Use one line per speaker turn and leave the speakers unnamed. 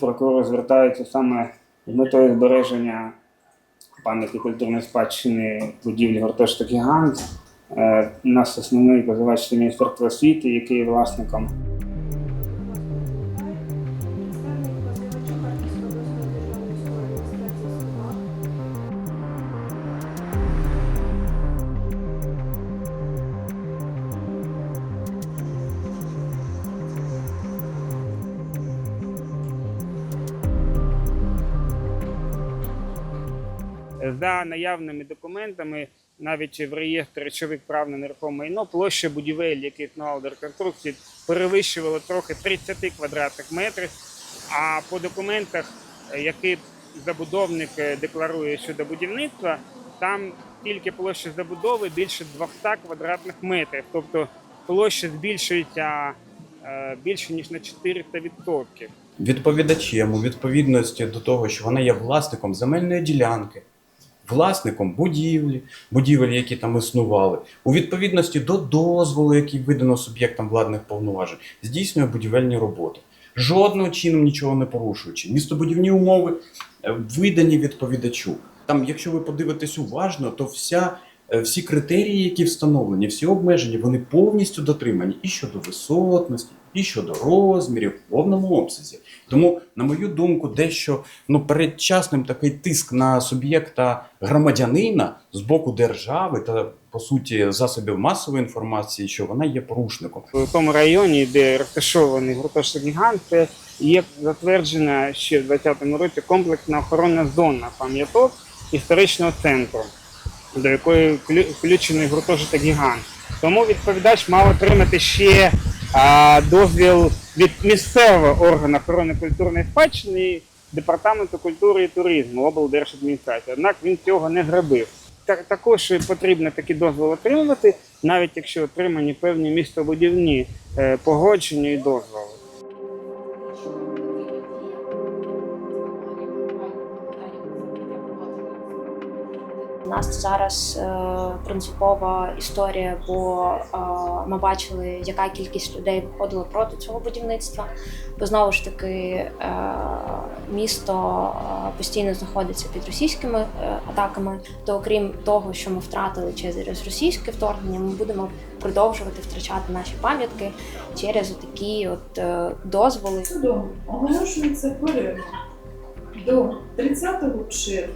Прокурори звертаються саме з метою збереження пам'яті культурної спадщини будівлі гуртожиток Гігант. Е, нас основний позивач це Міністерство освіти, який є власником. За наявними документами, навіть в реєстрі речових прав на нерухоме майно, площа будівель, які існували до реконструкції, перевищувала трохи 30 квадратних метрів. А по документах, які забудовник е, декларує щодо будівництва, там тільки площа забудови більше 200 квадратних метрів. Тобто площа збільшується е, більше ніж на 400%.
відповідачем у відповідності до того, що вона є власником земельної ділянки, власником будівлі, будівель, які там існували, у відповідності до дозволу, який видано суб'єктам владних повноважень, здійснює будівельні роботи. Жодного чином нічого не порушуючи. Містобудівні умови е, видані відповідачу. Там, якщо ви подивитесь уважно, то вся, всі критерії, які встановлені, всі обмеження, вони повністю дотримані і щодо висотності, і щодо розмірів в повному обсязі. Тому, на мою думку, дещо ну, передчасним такий тиск на суб'єкта громадянина з боку держави та по суті засобів масової інформації, що вона є порушником.
в тому районі, де розташований гуртожиток гігант, є затверджена ще в 2020 році комплексна охоронна зона пам'яток історичного центру, до якої вклю- включений гуртожиток гігант. Тому відповідач мав отримати ще а, дозвіл від місцевого органу охорони культурної спадщини і департаменту культури і туризму облдержадміністрації. Однак він цього не зробив. Так, також потрібно такий дозвіл отримувати, навіть якщо отримані певні містобудівні е, погодження і дозволи.
Нас зараз е, принципова історія, бо е, ми бачили, яка кількість людей виходила проти цього будівництва. Бо знову ж таки е, місто постійно знаходиться під російськими атаками. То окрім того, що ми втратили через російське вторгнення, ми будемо продовжувати втрачати наші пам'ятки через такі от дозволи.
Судом оголошується перерва до 30 червня